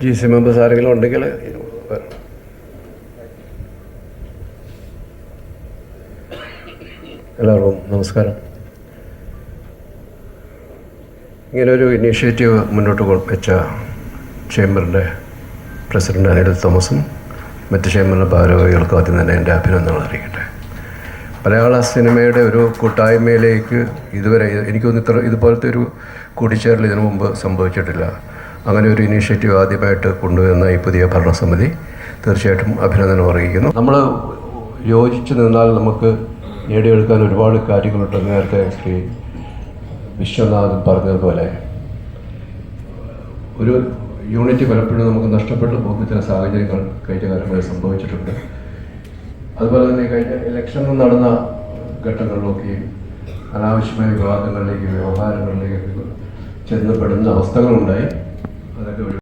G C members ആരെങ്കിലും ഉണ്ടെങ്കിൽ എല്ലാവർക്കും നമസ്കാരം. ഇങ്ങനൊരു ഇനീഷ്യേറ്റീവ് മുന്നോട്ട് വെച്ച ചേംബറിന്റെ പ്രസിഡന്റ് അനിൽ തോമസും മറ്റ് ചേംബറിന്റെ ഭാരവാഹികൾക്കും ആദ്യം തന്നെ എന്റെ അഭിനന്ദനങ്ങൾ അറിയിക്കട്ടെ. മലയാള സിനിമയുടെ ഒരു കൂട്ടായ്മയിലേക്ക് ഇതുവരെ എനിക്കൊന്നും ഇത്ര ഇതുപോലത്തെ ഒരു കൂടിച്ചേരൽ ഇതിനു മുമ്പ് സംഭവിച്ചിട്ടില്ല. അങ്ങനെ ഒരു ഇനീഷ്യേറ്റീവ് ആദ്യമായിട്ട് കൊണ്ടുവന്ന ഈ പുതിയ ഭരണസമിതി തീർച്ചയായിട്ടും അഭിനന്ദനം അറിയിക്കുന്നു. നമ്മൾ യോജിച്ചു നിന്നാൽ നമുക്ക് നേടിയെടുക്കാൻ ഒരുപാട് കാര്യങ്ങളുണ്ട്. നേരത്തെ ശ്രീ വിശ്വനാഥൻ പറഞ്ഞതുപോലെ ഒരു യൂണിറ്റ് പലപ്പോഴും നമുക്ക് നഷ്ടപ്പെട്ടു പോകുന്ന ചില സാഹചര്യങ്ങൾ കഴിഞ്ഞ കാലങ്ങളിൽ സംഭവിച്ചിട്ടുണ്ട്. അതുപോലെ തന്നെ കഴിഞ്ഞ ഇലക്ഷൻ നടന്ന ഘട്ടങ്ങളിലൊക്കെയും അനാവശ്യമായ വിവാദങ്ങളിലേക്ക് വ്യവഹാരങ്ങളിലേക്ക് ചെന്നപ്പെടുന്ന അവസ്ഥകളുണ്ടായി. അതൊക്കെ ഒരു